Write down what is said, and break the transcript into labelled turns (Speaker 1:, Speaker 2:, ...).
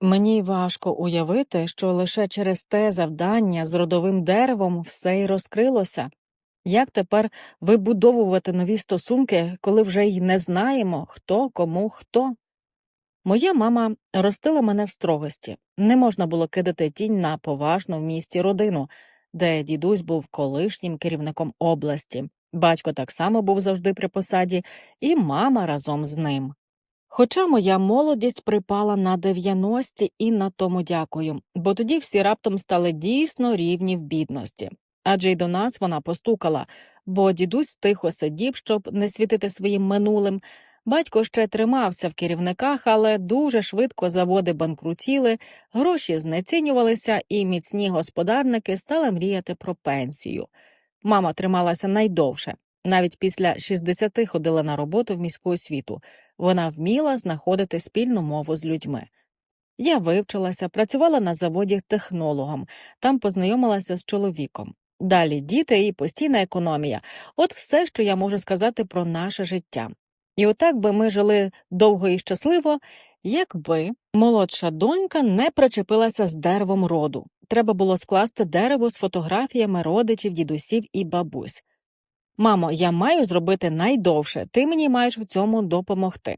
Speaker 1: Мені важко уявити, що лише через те завдання з родовим деревом все й розкрилося. Як тепер вибудовувати нові стосунки, коли вже й не знаємо, хто кому хто? Моя мама ростила мене в строгості. Не можна було кидати тінь на поважну в місті родину, де дідусь був колишнім керівником області. Батько так само був завжди при посаді, і мама разом з ним. Хоча моя молодість припала на 90-ті і на тому дякую, бо тоді всі раптом стали дійсно рівні в бідності. Адже й до нас вона постукала, бо дідусь тихо сидів, щоб не світити своїм минулим. Батько ще тримався в керівниках, але дуже швидко заводи банкрутіли, гроші знецінювалися, і міцні господарники стали мріяти про пенсію. Мама трималася найдовше. Навіть після 60 ходила на роботу в міську освіту. Вона вміла знаходити спільну мову з людьми. Я вивчилася, працювала на заводі технологом, там познайомилася з чоловіком. Далі діти і постійна економія от все, що я можу сказати про наше життя. І отак би ми жили довго і щасливо, якби молодша донька не причепилася з деревом роду. Треба було скласти дерево з фотографіями родичів, дідусів і бабусь. Мамо, я маю зробити найдовше, ти мені маєш в цьому допомогти.